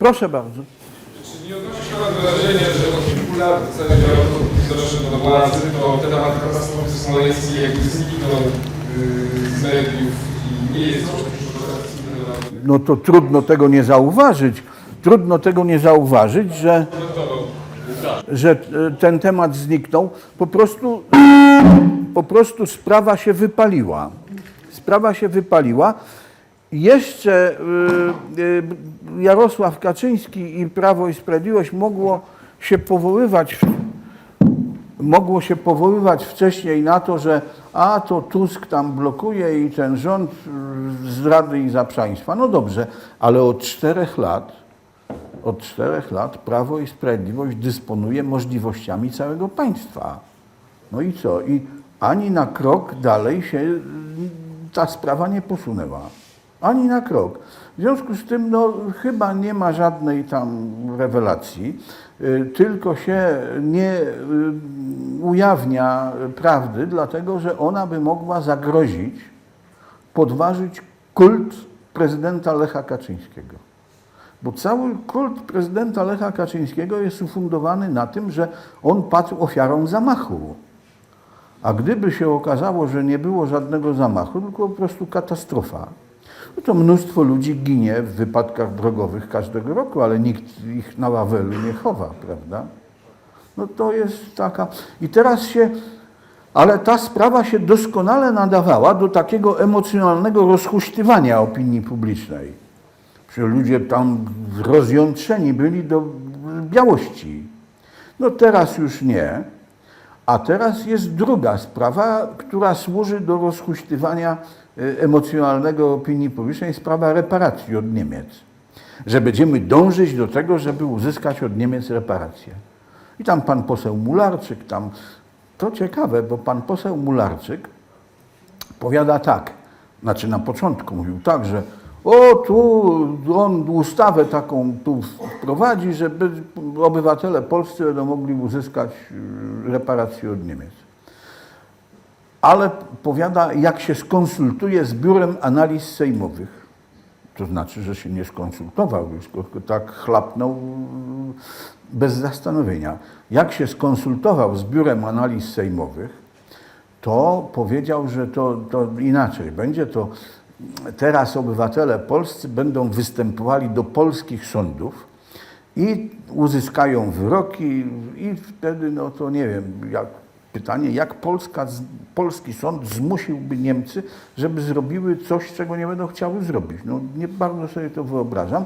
Proszę bardzo. Czy nie odnosi się Pan wrażenia, że od kilku lat zasadzie od doszedł do władzy, to te tematy katastrofy smoleńskiej jakby zniknął yy, z mediów i nie jest No to trudno tego nie zauważyć. Trudno tego nie zauważyć, że, że e, ten temat zniknął. Po prostu, po prostu sprawa się wypaliła. Sprawa się wypaliła. Jeszcze y, y, Jarosław Kaczyński i Prawo i Sprawiedliwość mogło się powoływać mogło się powoływać wcześniej na to, że a to Tusk tam blokuje i ten rząd y, zdrady i zaprzaństwa. No dobrze, ale od czterech lat, od czterech lat Prawo i Sprawiedliwość dysponuje możliwościami całego państwa. No i co? I ani na krok dalej się ta sprawa nie posunęła. Ani na krok. W związku z tym no, chyba nie ma żadnej tam rewelacji, y, tylko się nie y, ujawnia prawdy, dlatego że ona by mogła zagrozić, podważyć kult prezydenta Lecha Kaczyńskiego. Bo cały kult prezydenta Lecha Kaczyńskiego jest ufundowany na tym, że on padł ofiarą zamachu. A gdyby się okazało, że nie było żadnego zamachu, tylko po prostu katastrofa, no to mnóstwo ludzi ginie w wypadkach drogowych każdego roku, ale nikt ich na Wawelu nie chowa, prawda? No to jest taka. I teraz się. Ale ta sprawa się doskonale nadawała do takiego emocjonalnego rozhuśtywania opinii publicznej. Że ludzie tam rozjątrzeni byli do białości. No teraz już nie. A teraz jest druga sprawa, która służy do rozhuśtywania emocjonalnego opinii publicznej, sprawa reparacji od Niemiec. Że będziemy dążyć do tego, żeby uzyskać od Niemiec reparacje. I tam pan poseł Mularczyk, tam to ciekawe, bo pan poseł Mularczyk powiada tak, znaczy na początku mówił tak, że o tu on ustawę taką tu wprowadzi, żeby obywatele polscy będą mogli uzyskać y, reparacje od Niemiec. Ale powiada, jak się skonsultuje z Biurem Analiz Sejmowych. To znaczy, że się nie skonsultował tylko tak chlapnął y, bez zastanowienia. Jak się skonsultował z Biurem Analiz Sejmowych, to powiedział, że to, to inaczej. Będzie to teraz obywatele polscy będą występowali do polskich sądów i uzyskają wyroki i wtedy, no to nie wiem, jak, pytanie, jak Polska, polski sąd zmusiłby Niemcy, żeby zrobiły coś, czego nie będą chciały zrobić. No nie bardzo sobie to wyobrażam.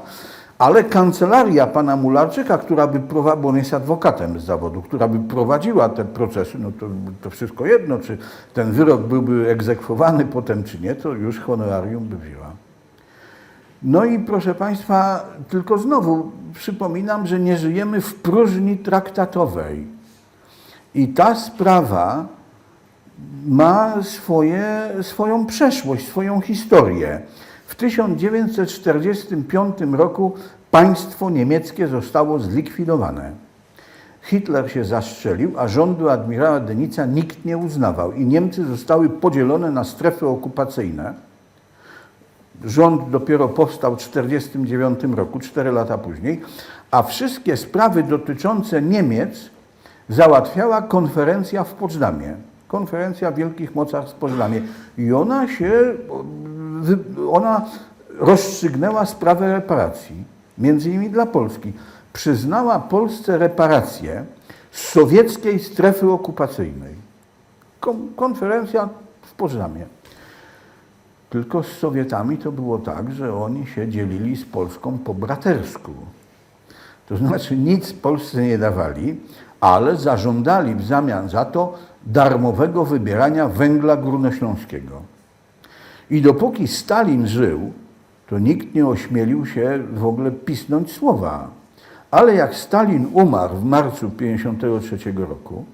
Ale kancelaria pana Mularczyka, która by prowadziła, bo on jest adwokatem z zawodu, która by prowadziła te procesy, no to, to wszystko jedno, czy ten wyrok byłby egzekwowany potem, czy nie, to już honorarium by wzięła. No i proszę Państwa, tylko znowu przypominam, że nie żyjemy w próżni traktatowej. I ta sprawa ma swoje, swoją przeszłość, swoją historię. W 1945 roku państwo niemieckie zostało zlikwidowane. Hitler się zastrzelił, a rządu admirała Denica nikt nie uznawał i Niemcy zostały podzielone na strefy okupacyjne. Rząd dopiero powstał w 1949 roku, cztery lata później, a wszystkie sprawy dotyczące Niemiec załatwiała konferencja w Poczdamie. Konferencja Wielkich Mocarstw w Poczdamie. I ona się, ona rozstrzygnęła sprawę reparacji, między innymi dla Polski. Przyznała Polsce reparacje z sowieckiej strefy okupacyjnej. Kon- Konferencja w Poczdamie. Tylko z Sowietami to było tak, że oni się dzielili z Polską po bratersku. To znaczy nic Polsce nie dawali, ale zażądali w zamian za to darmowego wybierania węgla górnośląskiego. I dopóki Stalin żył, to nikt nie ośmielił się w ogóle pisnąć słowa. Ale jak Stalin umarł w marcu 1953 roku,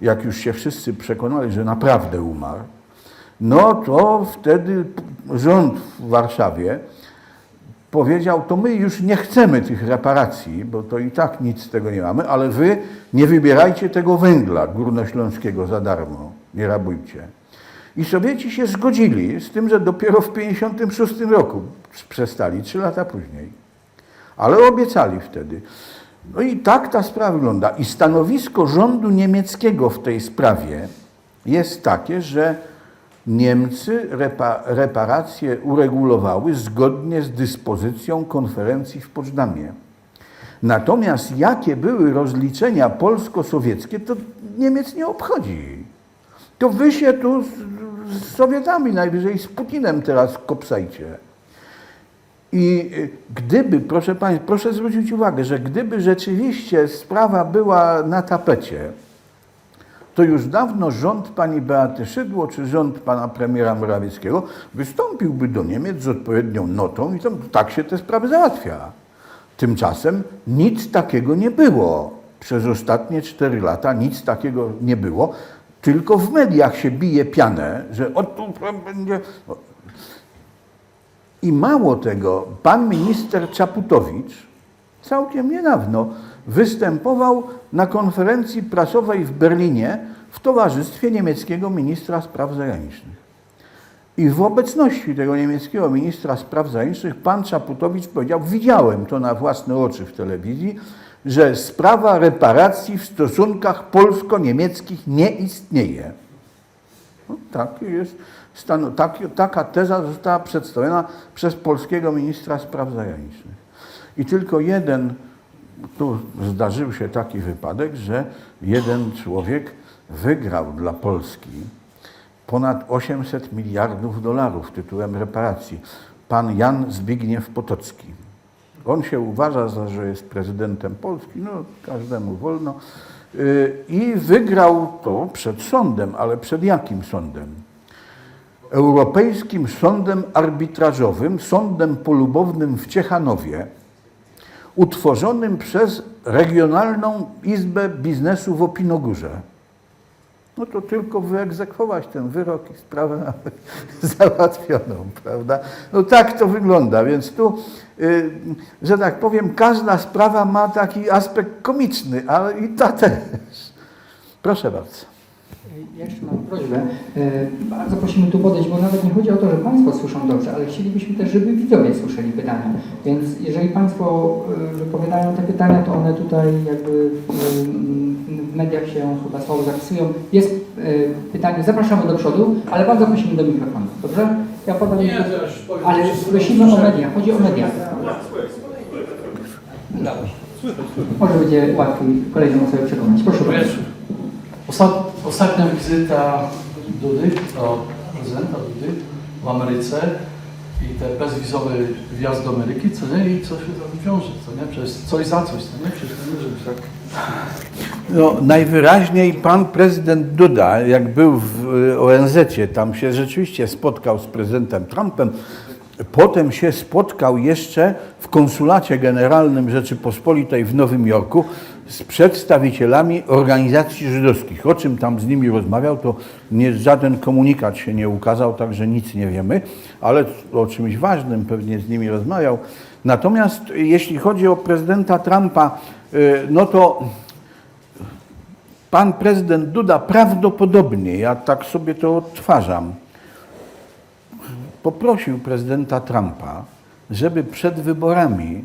jak już się wszyscy przekonali, że naprawdę umarł, no to wtedy rząd w Warszawie powiedział, to my już nie chcemy tych reparacji, bo to i tak nic z tego nie mamy, ale wy nie wybierajcie tego węgla górnośląskiego za darmo, nie rabujcie. I Sowieci się zgodzili z tym, że dopiero w 1956 roku przestali, trzy lata później. ale obiecali wtedy. No i tak ta sprawa wygląda. I stanowisko rządu niemieckiego w tej sprawie jest takie, że Niemcy repa, reparacje uregulowały zgodnie z dyspozycją konferencji w Poczdamie. Natomiast jakie były rozliczenia polsko-sowieckie, to Niemiec nie obchodzi. To wy się tu z, z Sowietami, najwyżej z Putinem teraz kopsajcie. I y, gdyby, proszę Państwa, proszę zwrócić uwagę, że gdyby rzeczywiście sprawa była na tapecie, to już dawno rząd pani Beaty Szydło czy rząd pana premiera Morawieckiego wystąpiłby do Niemiec z odpowiednią notą i tam, tak się te sprawy załatwia. Tymczasem nic takiego nie było. Przez ostatnie cztery lata nic takiego nie było, tylko w mediach się bije pianę, że o tu będzie. I mało tego, pan minister Czaputowicz całkiem niedawno występował na konferencji prasowej w Berlinie w towarzystwie niemieckiego ministra spraw zagranicznych. I w obecności tego niemieckiego ministra spraw zagranicznych pan Czaputowicz powiedział, widziałem to na własne oczy w telewizji, że sprawa reparacji w stosunkach polsko-niemieckich nie istnieje. No, jest stan, tak, taka teza została przedstawiona przez polskiego ministra spraw zagranicznych. I tylko jeden, tu zdarzył się taki wypadek, że jeden człowiek wygrał dla Polski ponad 800 miliardów dolarów tytułem reparacji. Pan Jan Zbigniew Potocki. On się uważa, za, że jest prezydentem Polski, no każdemu wolno. Yy, I wygrał to przed sądem, ale przed jakim sądem? Europejskim Sądem Arbitrażowym, sądem polubownym w Ciechanowie, utworzonym przez Regionalną Izbę Biznesu w Opinogórze. No to tylko wyegzekwować ten wyrok i sprawę załatwioną, prawda? No tak to wygląda, więc tu, y, że tak powiem, każda sprawa ma taki aspekt komiczny, ale i ta też. Proszę bardzo. Ja jeszcze mam prośbę. E, Bardzo prosimy tu podejść, bo nawet nie chodzi o to, że Państwo słyszą dobrze, ale chcielibyśmy też, żeby widzowie słyszeli pytania. Więc jeżeli Państwo e, wypowiadają te pytania, to one tutaj jakby w, w mediach się chyba słabo zapisują. Jest e, pytanie, zapraszamy do przodu, ale bardzo prosimy do mikrofonu. Dobrze? Ja podam Ale prosimy o media, chodzi o media. Udało się. Może będzie łatwiej kolejną osobę przekonać. Proszę bardzo. Ostat, ostatnia wizyta Dudy, to prezydenta Dudy w Ameryce i te bezwizowy wjazd do Ameryki, co nie? I co się tam wiąże, co nie? Przecież coś za coś, co nie? Przecież nie może tak. No, najwyraźniej pan prezydent Duda, jak był w y, ONZ-cie, tam się rzeczywiście spotkał z prezydentem Trumpem. Potem się spotkał jeszcze w konsulacie generalnym Rzeczypospolitej w Nowym Jorku z przedstawicielami organizacji żydowskich. O czym tam z nimi rozmawiał, to nie, żaden komunikat się nie ukazał, także nic nie wiemy, ale o czymś ważnym pewnie z nimi rozmawiał. Natomiast jeśli chodzi o prezydenta Trumpa, y, no to pan prezydent Duda prawdopodobnie, ja tak sobie to odtwarzam, poprosił prezydenta Trumpa, żeby przed wyborami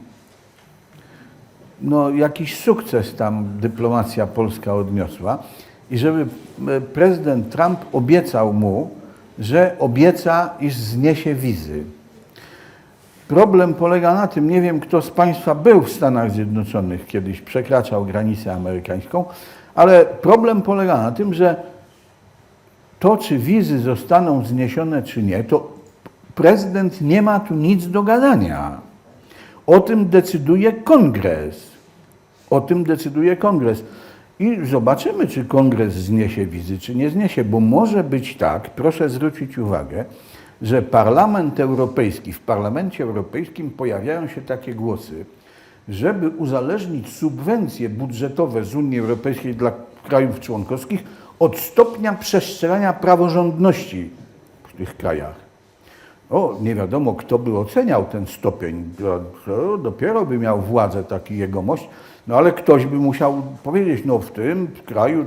no, jakiś sukces tam dyplomacja polska odniosła i żeby e, prezydent Trump obiecał mu, że obieca, iż zniesie wizy. Problem polega na tym, nie wiem kto z Państwa był w Stanach Zjednoczonych kiedyś, przekraczał granicę amerykańską, ale problem polega na tym, że to, czy wizy zostaną zniesione, czy nie, to prezydent nie ma tu nic do gadania. O tym decyduje kongres. O tym decyduje kongres. I zobaczymy, czy kongres zniesie wizy, czy nie zniesie, bo może być tak, proszę zwrócić uwagę, że Parlament Europejski, w Parlamencie Europejskim pojawiają się takie głosy, żeby uzależnić subwencje budżetowe z Unii Europejskiej dla krajów członkowskich od stopnia przestrzegania praworządności w tych krajach. O, nie wiadomo, kto by oceniał ten stopień. To- to Dopiero by miał władzę taki jegomość, no ale ktoś by musiał powiedzieć, no w tym kraju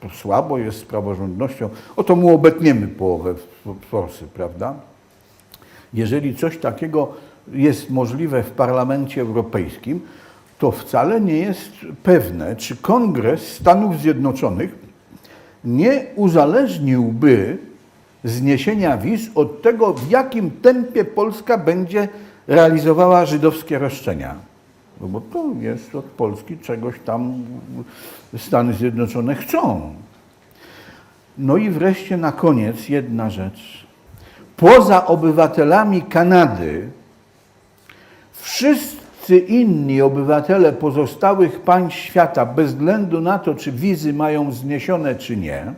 to słabo jest z praworządnością. Oto mu obetniemy połowę forsy, prawda? Jeżeli coś takiego jest możliwe w Parlamencie Europejskim, to wcale nie jest pewne, czy Kongres Stanów Zjednoczonych nie uzależniłby zniesienia wiz od tego, w jakim tempie Polska będzie realizowała żydowskie roszczenia. No bo to jest od Polski czegoś tam Stany Zjednoczone chcą. No i wreszcie na koniec jedna rzecz. Poza obywatelami Kanady wszyscy inni obywatele pozostałych państw świata, bez względu na to, czy wizy mają zniesione, czy nie,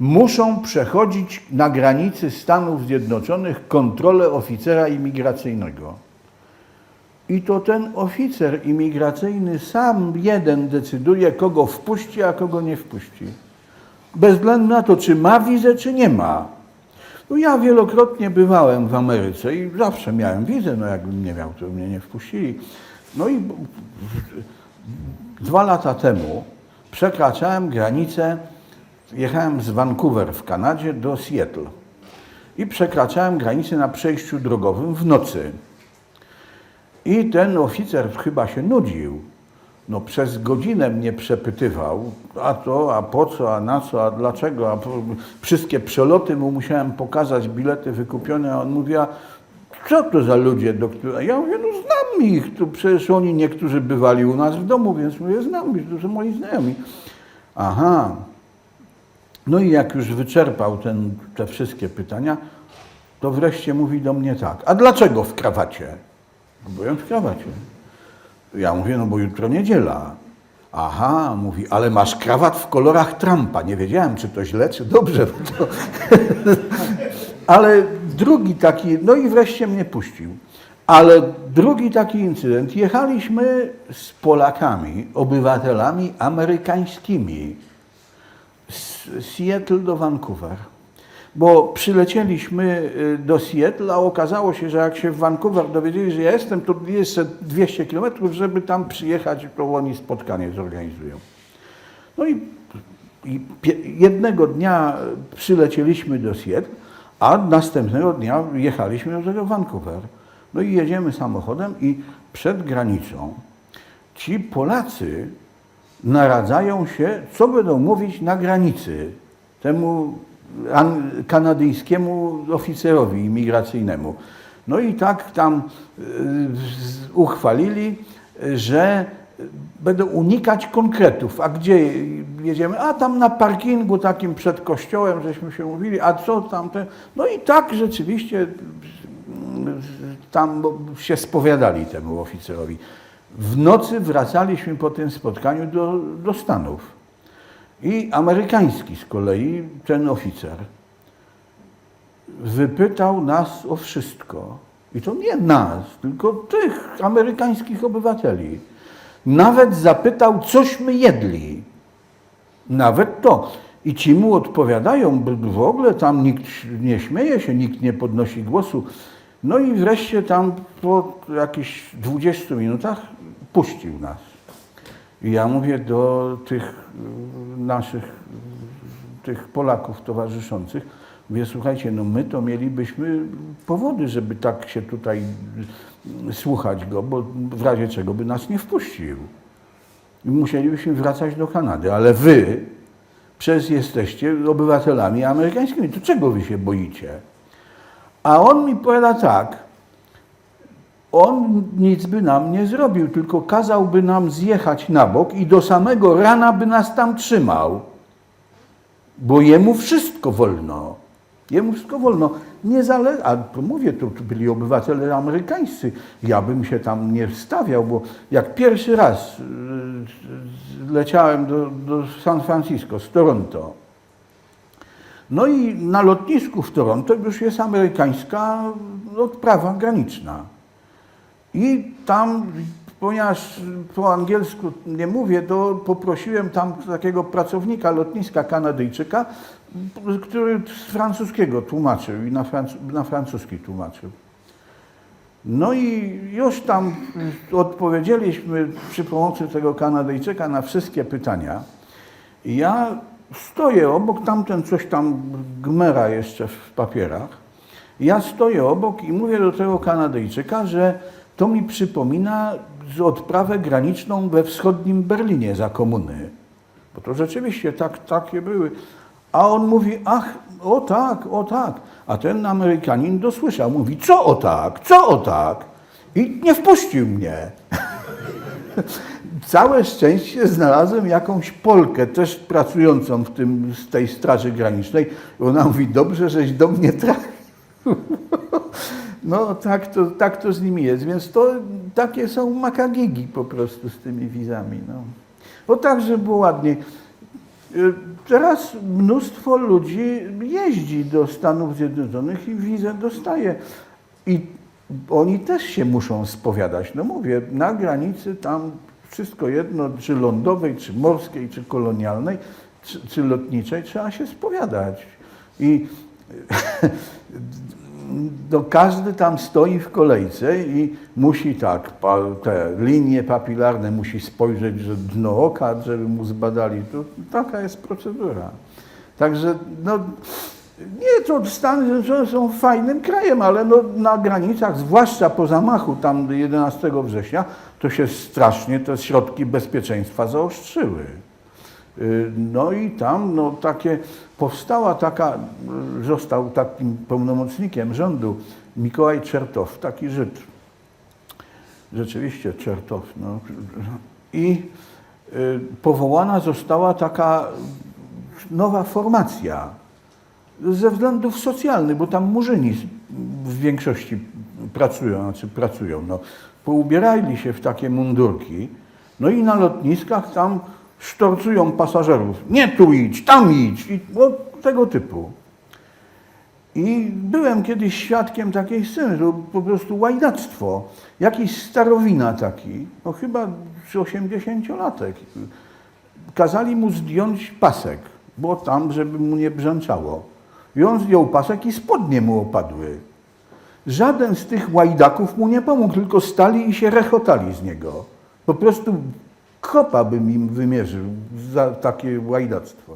muszą przechodzić na granicy Stanów Zjednoczonych kontrolę oficera imigracyjnego. I to ten oficer imigracyjny sam jeden decyduje, kogo wpuści, a kogo nie wpuści. Bez względu na to, czy ma wizę, czy nie ma. No ja wielokrotnie bywałem w Ameryce i zawsze miałem wizę, no jakbym nie miał, to mnie nie wpuścili. No i dwa lata temu przekraczałem granicę, jechałem z Vancouver w Kanadzie do Seattle i przekraczałem granicę na przejściu drogowym w nocy. I ten oficer chyba się nudził. No przez godzinę mnie przepytywał, a to, a po co, a na co, a dlaczego, a wszystkie przeloty mu musiałem pokazać, bilety wykupione, a on mówi, a co to za ludzie, do których... A Ja mówię, no znam ich, to przecież oni niektórzy bywali u nas w domu, więc mówię, znam ich, to są moi znajomi. Aha, no i jak już wyczerpał ten, te wszystkie pytania, to wreszcie mówi do mnie tak, a dlaczego w krawacie? Krawacie. Ja mówię, no bo jutro niedziela. Aha, mówi, ale masz krawat w kolorach Trumpa. Nie wiedziałem, czy to źle, czy dobrze. To... ale drugi taki, no i wreszcie mnie puścił. Ale drugi taki incydent, jechaliśmy z Polakami, obywatelami amerykańskimi z Seattle do Vancouver. Bo przylecieliśmy y, do Seattle, a okazało się, że jak się w Vancouver dowiedzieli, że ja jestem, to jeszcze 200 kilometrów, żeby tam przyjechać, to oni spotkanie zorganizują. No i, i jednego dnia przylecieliśmy do Seattle, a następnego dnia jechaliśmy do tego Vancouver. No i jedziemy samochodem i przed granicą ci Polacy naradzają się, co będą mówić na granicy temu kanadyjskiemu oficerowi imigracyjnemu. No i tak tam z- uchwalili, że będą unikać konkretów. A gdzie jedziemy? A tam na parkingu takim przed kościołem, żeśmy się mówili, a co tam? Te? No i tak rzeczywiście tam się spowiadali temu oficerowi. W nocy wracaliśmy po tym spotkaniu do, do Stanów. I amerykański z kolei, ten oficer, wypytał nas o wszystko. I to nie nas, tylko tych amerykańskich obywateli. Nawet zapytał, cośmy jedli. Nawet to. I ci mu odpowiadają, w ogóle tam nikt nie śmieje się, nikt nie podnosi głosu. No i wreszcie tam po jakichś 20 minutach puścił nas. I ja mówię do tych naszych, tych Polaków towarzyszących, mówię, słuchajcie, no my to mielibyśmy powody, żeby tak się tutaj słuchać go, bo w razie czego by nas nie wpuścił. I musielibyśmy wracać do Kanady, ale wy przez jesteście obywatelami amerykańskimi, to czego wy się boicie? A on mi powiada tak, on nic by nam nie zrobił, tylko kazałby nam zjechać na bok i do samego rana by nas tam trzymał. Bo jemu wszystko wolno. Jemu wszystko wolno. Nie zale... A to mówię, to, to byli obywatele amerykańscy. Ja bym się tam nie wstawiał, bo jak pierwszy raz yy, leciałem do, do San Francisco z Toronto, no i na lotnisku w Toronto już jest amerykańska odprawa graniczna. I tam, ponieważ po angielsku nie mówię, to poprosiłem tam takiego pracownika lotniska Kanadyjczyka, który z francuskiego tłumaczył i na, franc- na francuski tłumaczył. No i już tam odpowiedzieliśmy przy pomocy tego Kanadyjczyka na wszystkie pytania. Ja stoję obok, tamten coś tam gmera jeszcze w papierach. Ja stoję obok i mówię do tego Kanadyjczyka, że to mi przypomina odprawę graniczną we wschodnim Berlinie za komuny. Bo to rzeczywiście tak, takie były. A on mówi, ach, o tak, o tak. A ten Amerykanin dosłyszał, mówi, co o tak, co o tak. I nie wpuścił mnie. Całe szczęście znalazłem jakąś Polkę, też pracującą w tym, z tej Straży Granicznej. Ona mówi, dobrze, żeś do mnie trafił. No tak to, tak to z nimi jest, więc to takie są makagigi po prostu z tymi wizami. No. Bo tak, żeby było ładniej. Y, Teraz mnóstwo ludzi jeździ do Stanów Zjednoczonych i wizę dostaje. I oni też się muszą spowiadać. No mówię, na granicy tam wszystko jedno, czy lądowej, czy morskiej, czy kolonialnej, czy, czy lotniczej, trzeba się spowiadać. I no, każdy tam stoi w kolejce i musi tak, pa, te linie papilarne musi spojrzeć, że dno oka, żeby mu zbadali. To, taka jest procedura. Także no, nie, to Stany Zjednoczone są fajnym krajem, ale no, na granicach, zwłaszcza po zamachu tam 11 września, to się strasznie te środki bezpieczeństwa zaostrzyły. Y, No i tam no, takie, powstała taka, został takim pełnomocnikiem rządu Mikołaj Czertow, taki Żyd. Rzeczywiście Czertow. No. I y, powołana została taka nowa formacja ze względów socjalnych, bo tam murzyni w większości pracują, znaczy pracują. No. Poubierali się w takie mundurki, no i na lotniskach tam sztorcują pasażerów. Nie tu idź, tam idź, i no, tego typu. I byłem kiedyś świadkiem takiej sceny, to po prostu łajdactwo. Jakiś starowina taki, no chyba z 80-latek. Kazali mu zdjąć pasek, bo tam, żeby mu nie brzęczało. I on zdjął pasek i spodnie mu opadły. Żaden z tych łajdaków mu nie pomógł, tylko stali i się rechotali z niego. Po prostu kopa bym im wymierzył za takie łajdactwo.